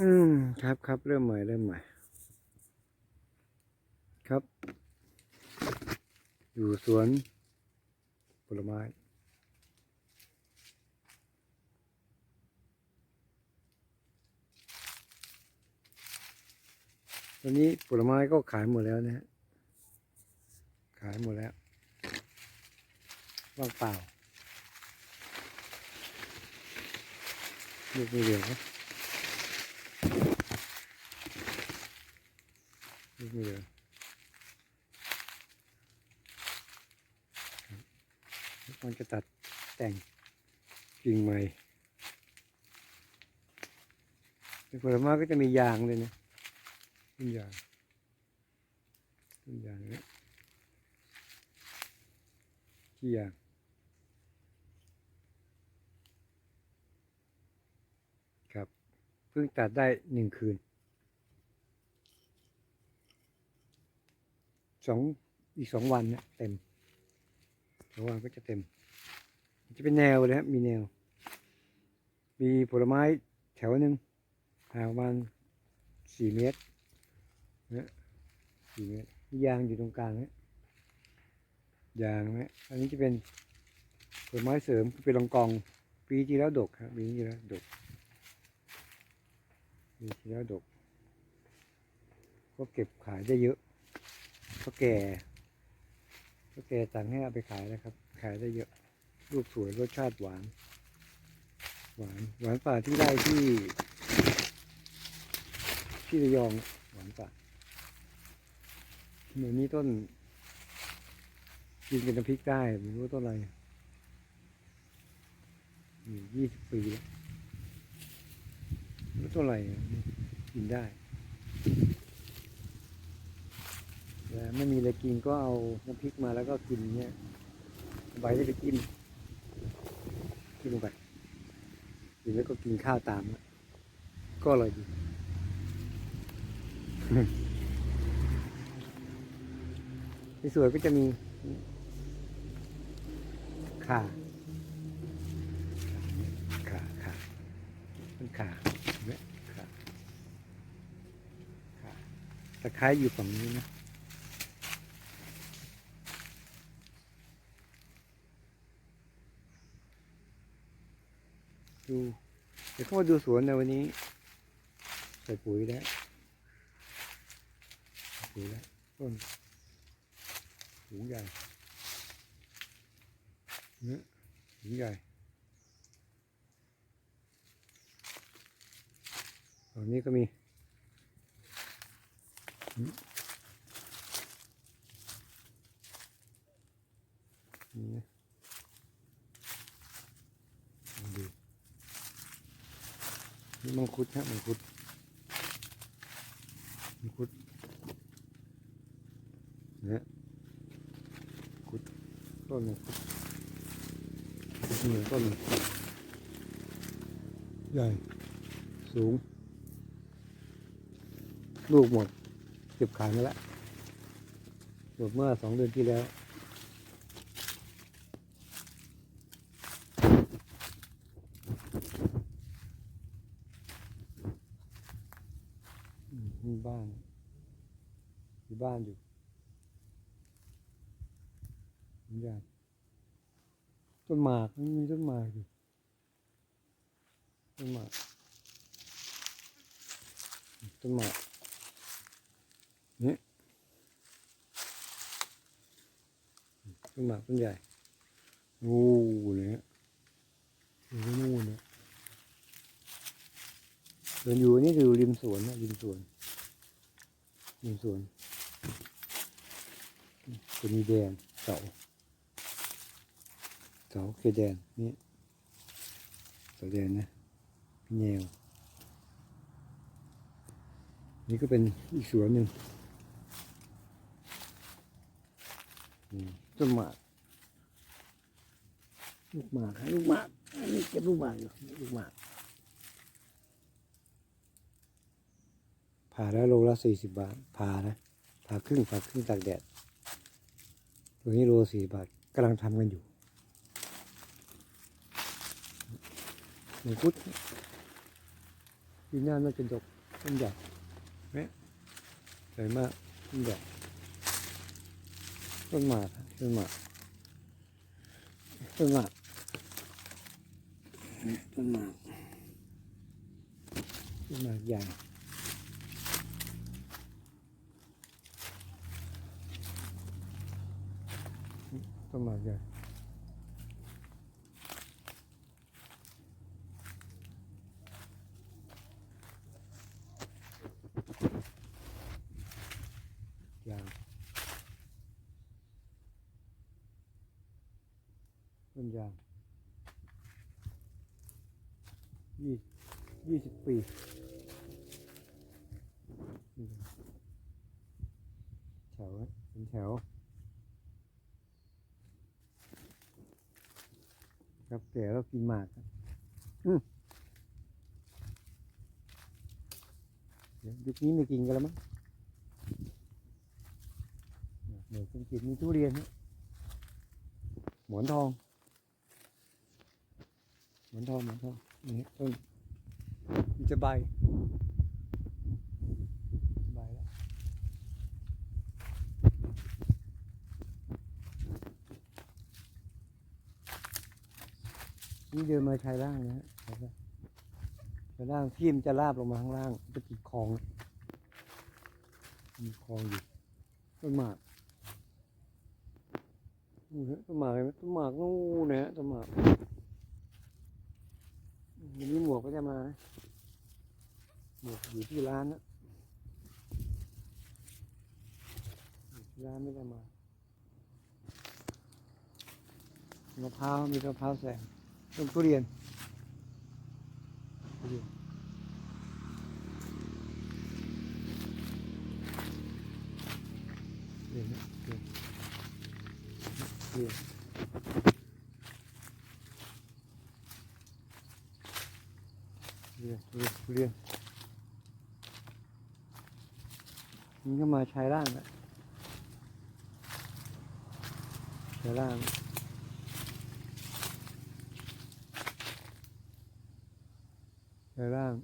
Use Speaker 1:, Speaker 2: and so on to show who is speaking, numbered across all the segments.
Speaker 1: อืมครับครับเริ่มใหม่เริ่มใหม่ ครับ อยู่สวนผลไม้ตอนนี้ผลไม้ก็ขายหมดแล้วนะฮะ ขายหมดแล้ว ว่างเปล่าลูกไม่เหลือน ลูกไม่เหลือครับมันจะตัดแต่งกิ่งใหม่ในผลไม้ก็จะมียางเลยนะต้นยางต้นยางเนี่ยที่ยางครับเพิ่งตัดได้หนึ่งคืน สองอีกสองวันเนี่ยเต็มสองวันก็จะเต็ม จะเป็นแนวเลยครับมีแนว มีผลไม้แถวหนึ่งห่างประมาณสี่เมตรนี่ยสี่เมตรยางอยู่ตรงกลางเนี่ยยางนะอันนี้จะเป็นผลไม้เสริมเป็นรองกอง ปีที่แล้วดกครับปีที่แล้วดกมีที่แล้วดก ก็เก็บขายได้เยอะ ก็แก่ก็แก่สั่งให้เอาไปขายนะครับ ขายได้เยอะ รูปสวยรสชาติหวาน หวาน หวานป่าที่ได้ที่ที่ระยองหวานป่าเหมือนนี้ต้น กินเป็นน้ำพริกได้ไม่รู้ต้นอะไรยี่สิบปีแล้วไม่เท่าไรกินได้ ไม่มีอะไรกินก็เอาน้ำพริกมาแล้วก็กินเนี่ยใบได้ไปกินกินลงไปกินแล้วก็กินข้าวตาม ก็อร่อยดีในสวนก็จะมีขาขาขาเป็นขาเนไหมข่าขาตะไคร้อยู่ฝั่งนี้นะ ดูเดี๋ยวเข้ามาดูสวนในวันนี้ ใส่ปุ๋ยแล้วปุ๋ยแล้วต้นสูงใหญ่เนื้อสูงใหญ่ตอนนี้ก็มีนี่นะลองดู นี่ มังคุดฮะมังคุดมังคุดเนี่ยมังคุดต้นมังคุดนี่ต้นใหญ่สูง ลูกหมดเก็บขายมาแล้วหมดเมื่อสองเดือนที่แล้ว อืมมีบ้านมีบ้านอยู่เหมือนกันต้นหมากมันมีต้นหมากอยู่ต้นหมาก ต้นหมากนี่ต้นหมากต้นใหญ่โอ้เนี่ยอยู่ที่นู่นเนี่ยเดินอยู่นี่อยู่ริมสวนนะริมสวนมีสวนจะมีแดนเสาเสาเคแดนนี่เสาแดนนะพี่แนว นี่ก็เป็นอีกสวนหนึ่งต้นหมากลูกหมากลูกหมากอันนี้เก็บลูกหมากอยู่ลูกหมากผ่าแล้วโลละสี่สิบบาทผ่านะผ่าครึ่งผ่าครึ่งตากแดดตัวนี้โลสี่บาทกำลังทำกันอยู่มังคุดปีหน้าน่าจะดกต้นใหญ่ ไหมใหญ่มากต้นใหญ่ต้นหมากต้นหมากต้นหมากนี่ต้นหมากต้นหมากใหญ่ต้นหมากใหญ่ นยางยี่ยี่สิบปีแถวเป็นแถว ครับแก่แล้วกินหมากครับเดี๋ยวยุคนี้ไม่กินกันแล้วมั้งเหนือคุณกินมีทุเรียน หมอนทอง มอนทองหมอนทองนี่ต้นมันจะใบใบแล้วนี่เดินมาชายล่างนะฮะชายล่างชายล่างที่มันจะลาบลงมาข้างล่างจะติดคลองมีคลองอยู่ต้นหมากต้นหมากเห็นไหมต้นหมากนู่นนะฮะต้นหมาก วันนี้หมวกก็จะมานะหมวกอยู่ที่ร้านนะอยู่ที่ร้านไม่ได้มามะพร้าวมีมะพร้าวแสงต้นทุเรียนทุเรียนเรียนเรียน เรียน เรียนนี่ก็มาชายล่างแล้วชายล่างชายล่าง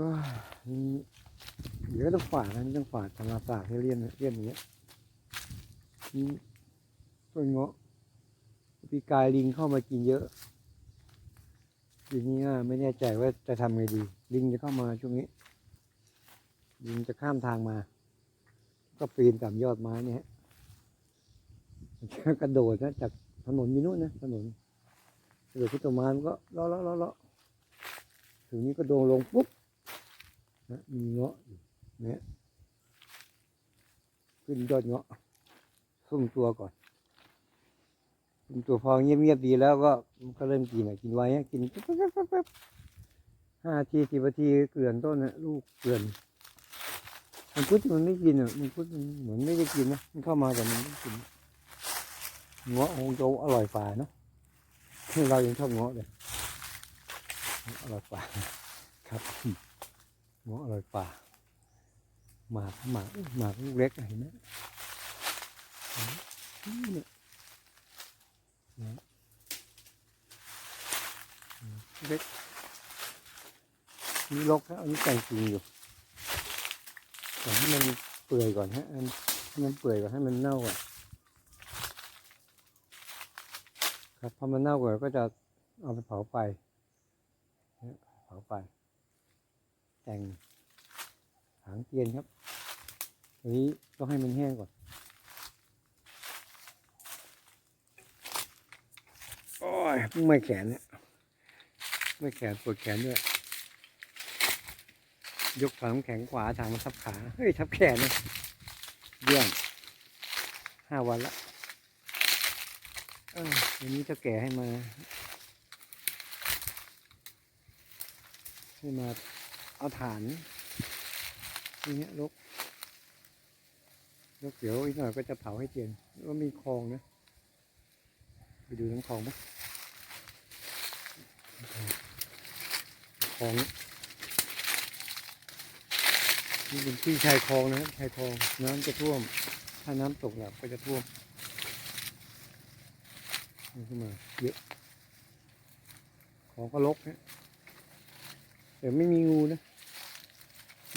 Speaker 1: ว้านี่เดี๋ยวก็ต้องฝาดนะนี่ต้องฝาดทำลาฝาดให้เลี่ยนเลี่ยนอย่างเงี้ยนี่ต้นเงาะปีกายลิงเข้ามากินเยอะ ทีนี้ก็ไม่แน่ใจว่าจะทำไงดี ลิงจะเข้ามาช่วงนี้ ลิงจะข้ามทางมา ก็ปีนตามยอดไม้เนี่ยฮะกระโดดนะจากถนนอยู่นู้นนะถนนกระโดดขึ้นต้นไม้มันก็เลาะเลาะเลาะเลาะถึงนี้ก็โดดลงปุ๊บนะมีเงาะอยู่เนี่ยขึ้นยอดเงาะซุ่มตัวก่อน ซุ่มตัวพองเงียบๆดีแล้วก็มันก็เริ่มกินอะกินไว้กินห้าทีสิบนาทีเกลื่อนต้นนะลูกเกลื่อนมันพุดมันไม่กินอะมันพุดเหมือนไม่ได้กินนะมันเข้ามาแต่มันไม่กินเงาะคงจะอร่อยฝ่าเนาะเรายังชอบเงาะเลยอร่อยฝ่าครับเงาะอร่อยฝ่าหมากหมากหมากลูกเล็กอะเห็นไหม เล็กนี่ลกแล้วอันนี้แต่งจริงอยู่แต่ให้มันเปื่อยก่อนฮะอันให้มันเปื่อยก่อนให้มันเน่าก่อนครับพอมันเน่าก่อนก็จะเอาไปเผาไฟเผาไฟแต่งหางเทียนครับอันนี้ต้องให้มันแห้งก่อนโอ้ ยเพิ่งไม่แขนเนี่ยไม่แขนปวดแขนด้วย ยกถังน้ำแข็งขวาถังมันทับขา เฮ้ย ทับแขนเลยเยี่ยมห้าวันละเออวันนี้เจะแก่ให้มา ให้มาเอาฐานนี่ฮะลกลกเดี๋ยวอีกหน่อยก็จะเผาให้เทียนแล้วมีคลองนะ ไปดูน้ำคลองไหม ของนี่เป็นที่ชายคลองนะครับชายคลองน้ำจะท่วม ถ้าน้ำตกหลักก็จะท่วมนี่ขึ้นมาเยอะของก็รกนะแต่ไม่มีงูนะ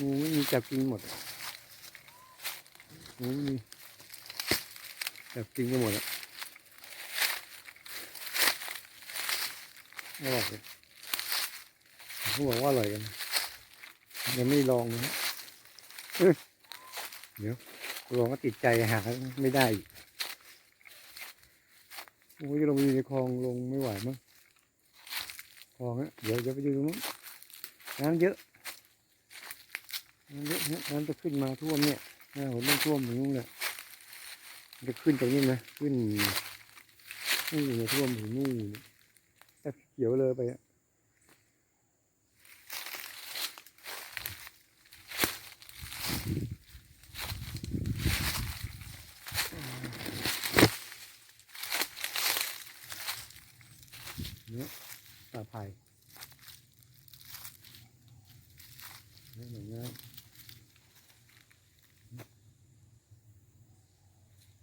Speaker 1: งูไม่มีจับกินหมดงูไม่มีจับกินกันหมดอะอร่อยเลย เขาบอกว่าอร่อยกัน ยังไม่ลองเลยนะเดี๋ยวลองก็ติดใจหาไม่ได้อีกโอ้ยลงไปอยู่ในคลองลงไม่ไหวมั้งคลองอะเดี๋ยวจะไปดูตรงนู้นน้ำเยอะน้ำเยอะนะน้ำจะขึ้นมาท่วมเนี่ยหน้าฝนต้องท่วมถึงนู้นแหละมันจะขึ้นตรงนี้นะขึ้นนี่ในท่วมถึงนู่นแค่เขียวเลยไปอะ เนี่ยตาไผ่เนี่ยเหมือนกัน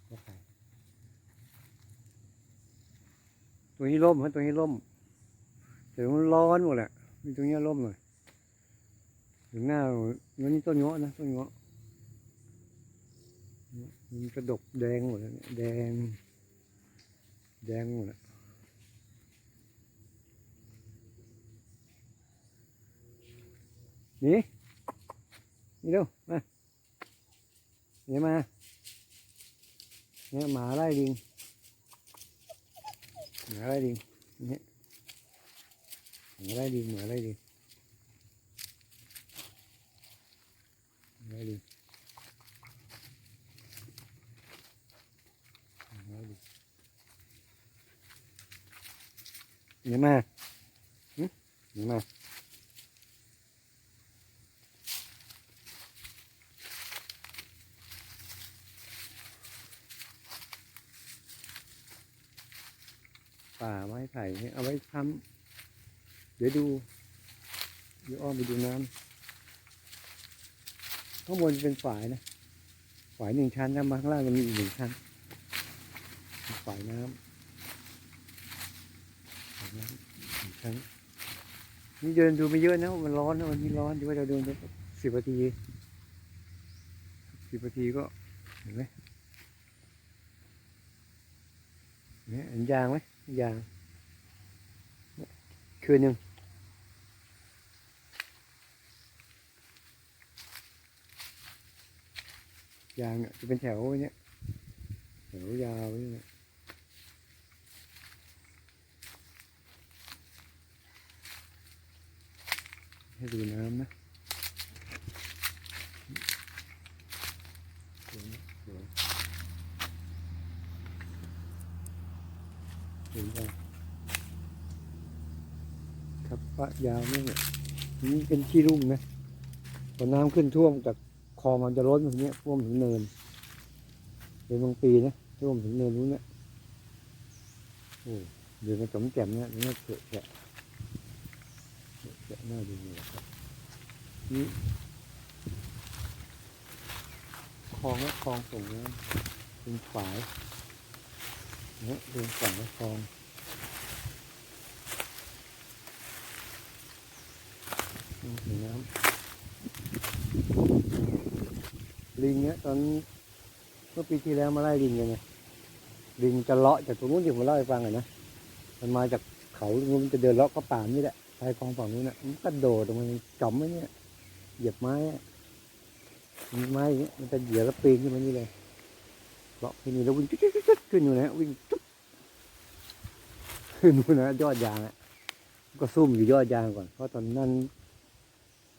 Speaker 1: ตาไผ่ตัวนี้ร่มฮะตัวนี้ร่มแต่มันร้อนหมดแหละมีตรงนี้ร่มหน่อย ถึงหน้าแล้วนี่ต้นเงาะนะต้นเงาะมันกระดกแดงหมดแล้วเนี่ยแดง แดงหมดแล้วนี่นี่ดูมาเนี่ยมาเนี่ยหมาไล่ลิงหมาไล่ลิงเนี่ยหมาไล่ลิงหมาไล่ลิง หมาไล่ลิงหมาไล่ลิงเนี่มาหนี่มาป่าไม้ไผ่เอาไว้ทำเดี๋ยวดู เดี๋ยวอ้อมไปดูน้ำ ข้างบนเป็นฝายนะ ฝายหนึ่งชั้นนะมาข้างล่างจะมีอีกหนึ่งชั้น ฝายน้ำฝายน้ำหนึ่งชั้น นี่เดินดูไม่เยอะนะ มันร้อนนะวันนี้ร้อนดี๋ยวเราเดินสิบนาทีสิบนาทีก็เห็นไหมเนี่ยเห็นยางไหมยาง คืนหนึ่ง ยางเนี่ยจะเป็นแถวเนี่ยแถวยาวนี่เนี่ยให้ดูน้ำนะสวยนะสวยเห็นป่ะครับปะยาวนี่เนี่ยนี่เป็นที่รุ่มนะพอน้ำขึ้นท่วมจาก คลองมันจะล้นตรงนี้ยท่วมถึงเนินเป็นบางปีนะท่วมถึงเนินนู้นเนี่ยโอ้เดี๋ยวมันสมแจ่มเนี่ยนี่เกะแกะเกะแกะน่าดูเลยครับนี่คลองและคลองส่งน้ำเป็นฝายเนี่ยเดินฝั่งละคลองนี่ถึงน้ำ ลิงเนี่ยตอนเมื่อปีที่แล้วมาไล่ลิงกันไงลิงจะเลาะจากตรงนู้นที่ผมเล่าให้ฟังอะนะมันมาจากเขาตรงนู้นมันจะเดินเลาะก็ป่านี่แหละชายคลองฝั่งนู้นน่ะมันกระโดดลงมันจอมไว้เนี่ยเหยียบไม้มีไม้อย่างเงี้ยมันจะเหยียบแล้วปีนขึ้นมานี่เลยเลาะที่นี่แล้ววิ่งจุ๊ดๆๆขึ้นอยู่นะวิ่งจุ๊บนู่นนะยอดยางอะก็ซุ่มอยู่ยอดยางก่อนเพราะตอนนั้น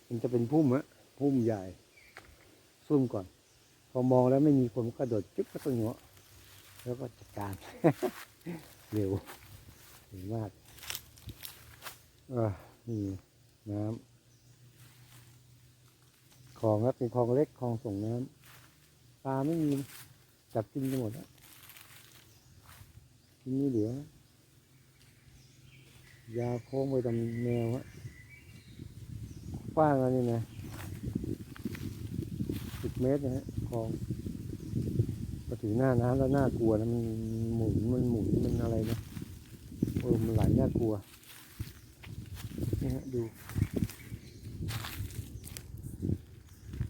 Speaker 1: มันจะเป็นพุ่มอะพุ่มใหญ่ซุ่มก่อน อมองแล้วไม่มีคนก็โดดจิ๊บก็ต้นหัวแล้วก็จัดการ เร็วเร็วมากอ่านี่น้ำคลองครับเป็นคลองเล็กคลองส่งน้ำปลาไม่มีจับกินไปหมดแล้วกินไม่เหลือยาโค้งไปตามแนวฮะกว้างแล้วนี่นะสิบเมตรนะฮะ คลองพอถึงหน้าน้ำแล้วน่ากลัวนะมันหมุนมันหมุนมันอะไรนะเออมันไหลน่ากลัวนี่ฮะดู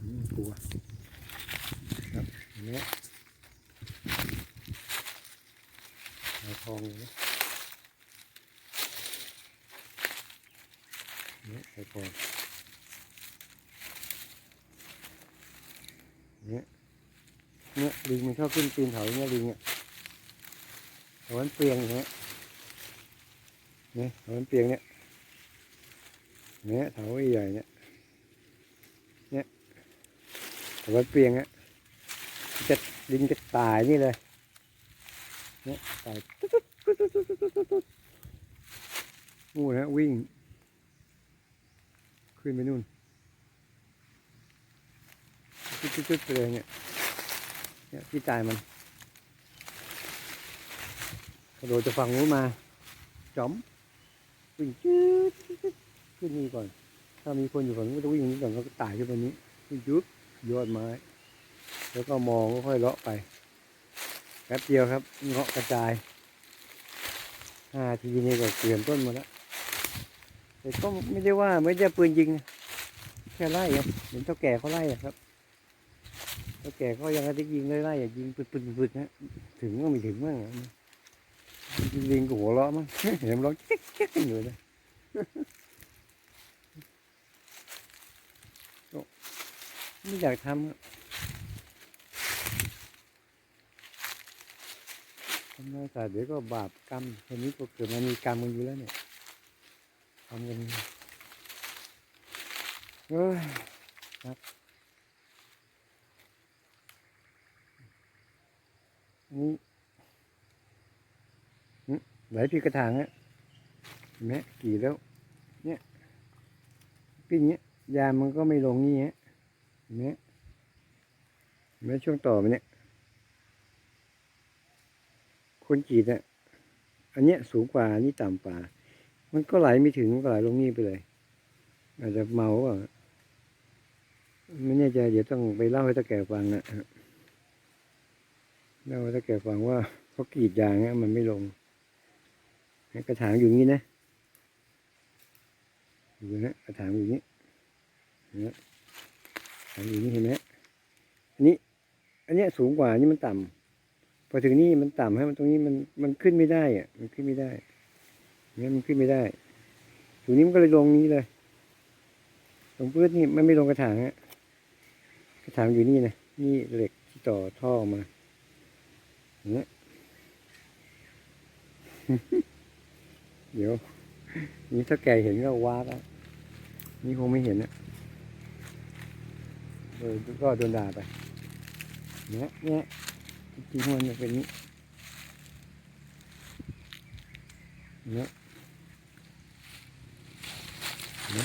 Speaker 1: อืมกลัวครับเห็นไหมหายทองเลยนะเนี่ยหายทอง เนี้ยเนี่ยลิงมันชอบขึ้นปีนเขาเนี้ยลิงเนี่ยหัวมันเปียงอย่างเงี้ยเนี้ยหัวมันเปียงเนี้ยเนี้ยเขาใหญ่เนี้ยเนี้ยหัวมันเปียงอะจะลิงจะตายนี่เลยเนี้ยตายนู่นฮะวิ่ง ขึ้นไปนู่น ตุ๊ดตุ๊ดตุ๊ดไปเลยเนี่ยเนี่ยที่ตายมันกระโดดจะฝั่งนู้นมาจอมวิ่งจืดขึ้นนี่ก่อน ถ้ามีคนอยู่ฝั่งนู้นก็จะวิ่งนี้ก่อนแล้วก็ไต่ขึ้นไปนี้ขึ้นยุบยอดไม้ แล้วก็มองค่อยๆเลาะไปแป๊บเดียวครับเงาะกระจายห้าทีนี่ก็เกลื่อนต้นหมดแล้วแต่ก็ไม่ได้ว่าไม่ได้ปืนยิง แค่ไล่ครับเห็นเท่าแก่เขาไล่อะครับ เท่าแก่เขายังได้ยิงไล่ๆอะยิงปืนๆนะถึงก็ไม่ถึงมั่งยิงกับหัวเราะมั้งเห็นมันร้องเจ๊กๆกันอยู่เลยไม่อยากทำทำได้แต่เดี๋ยวก็บาปกรรมคนนี้ก็เกิดมามีกรรมกันอยู่แล้วเนี่ยทำกันเอ้ยครับนี่หึ ไหลพี่กระถางอะเห็นไหมกี่แล้ว เนี่ยปิ้งเนี้ยยามันก็ไม่ลงนี่ฮะเห็นไหมเห็นไหมช่วงต่อมันเนี่ยคนกรีดเนี่ยอันเนี้ยสูงกว่าอันนี้ต่ำกว่า มันก็ไหลไม่ถึงมันก็ไหลลงนี่ไปเลย อาจจะเมาอะไม่แน่ใจเดี๋ยวต้องไปเล่าให้ตาแก่ฟังนะ ฮะเล่าให้าแก่ฟังว่าเขากรีดยางเนี่ยมันไม่ลงกระถางอยู่งี้นะอยู่นะกระถางอยู่นี้นะถางอันนี้เห็นไหมอันนี้ อันเนี้ยสูงกว่านนี้มันต่ำพอถึงนี่มันต่ำให้มันตรงนี้มันมันขึ้นไม่ได้อะ มันขึ้นไม่ได้เนี่ยมันขึ้นไม่ได้ตรงนี้มันก็เลยลงนี้เลยตรงพื้นนี่มันไม่ลงกระถางอะกระถางอยู่นี่นะนี่เหล็กที่ต่อท่อมา Đấy. Vô Những thất kè hiện ra qua đó. Nhưng không mới hiện á. Rồi cứ có đồn đà rồi Nhé nhé Chỉ hôn được cái nhé Nhé Nhé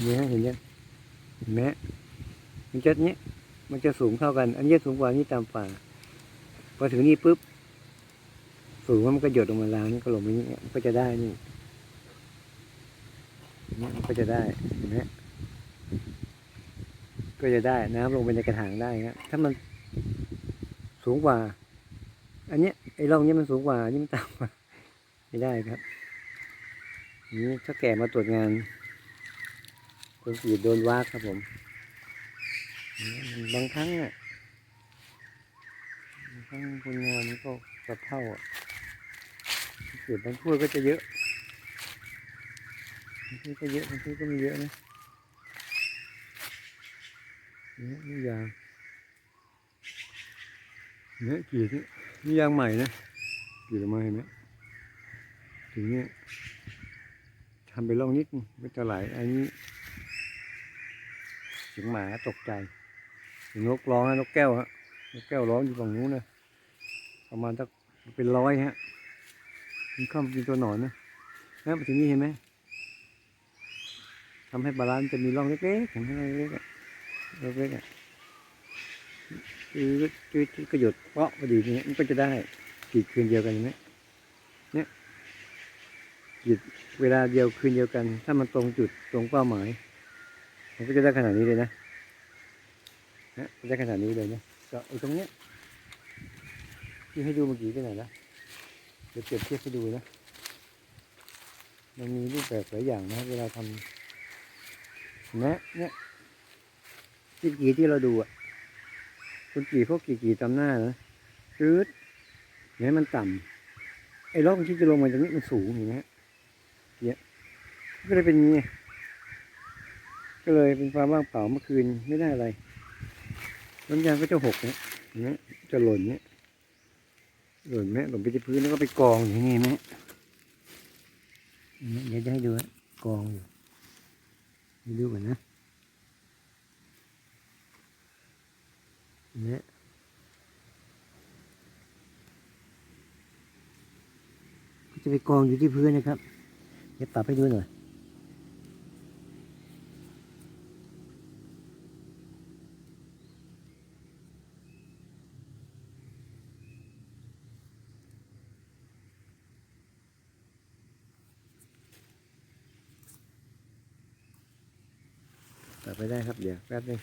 Speaker 1: Nhé hình nhé Mẹ. Chết nhé มันจะสูงเท่ากัน อันนี้สูงกว่านี่ตามป่าพอถึงนี่ปุ๊บ สูงมันก็หยดลงมาล้างนี่ก็ลงไปนี่ก็จะได้นี่นี่มันก็จะได้เห็นไหมก็จะได้น้ำลงไปในกระถางได้ครับถ้ามันสูงกว่า อันเนี้ยไอ้ร่องเนี้ยมันสูงกว่านนี่มันต่ำกว่าไม่ได้ครับนี่ถ้าแก่มาตรวจงานคนกรีดโดนวากครับผม บางครั้งอะบางครั้งคนงานมันก็กระเท่าอะเกิดบางถ้วยก็จะเยอะบางถ้วยก็เยอะบางถ้วยก็ไม่เยอะนะนี่นี่ยางเนี่ยกรีดนี่นี่ยางใหม่นะกีดออกมาเห็นไหมถึงเนี้ยทำไปล่องนิดไม่จะไหลอันนี้เสียงหมาตกใจ นกร้องฮะนกแก้วฮะนกแก้วร้องอยู่ฝั่งนู้นนะประมาณสักเป็นร้อยฮะมันเข้ามากินตัวหนอนนะนะไปถึงนี้เห็นไหมทำให้บาลานซ์จะมีร่องเล็กๆเห็นไหมร่องเล็กๆอะเล็กๆอะคือคือก็หยดเปาะพอดีนี้มันก็จะได้กีดคืนเดียวกันเห็นไหมเนี่ยกรีดเวลาเดียวคืนเดียวกัน ถ้ามันตรงจุดตรงเป้าหมาย มันก็จะได้ขนาดนี้เลยนะ นะได้ขนาดนี้เลยนะก็ไอ้ตรงเนี้ยที่ให้ดูเมื่อกี้กันหน่อยนะเดี๋ยวเปรียบเทียบให้ดูนะมันมีรูปแบบหลายอย่างนะเวลาทำเนไหมเนี่ยที่กีที่เราดูอะคุณกีพวกกีกีตามหน้านะชืดเนไหมมันต่ำไอ้ล็อกที่จะลงมาตรงนี้มันสูงเห็นไหมเนี่ยก็เลยเป็นอย่างนี้ก็เลยเป็นความว่างเปล่าเมื่อคืนไม่ได้อะไร น้ำยางก็จะหกเนี่ยเนไหมจะหล่นเนี่ยหล่นไหมหล่นไปที่พื้นแล้วก็ไปกองอย่างนี้ไหมเนไหมเดี๋ยวจะให้ดูฮะกองอยู่ให้ดูก่อนนะเนไหมก็จะไปกองอยู่ที่พื้นนะครับ เดี๋ยวปรับให้ดูหน่อย ได้ครับเดี๋ยวแป๊บนึง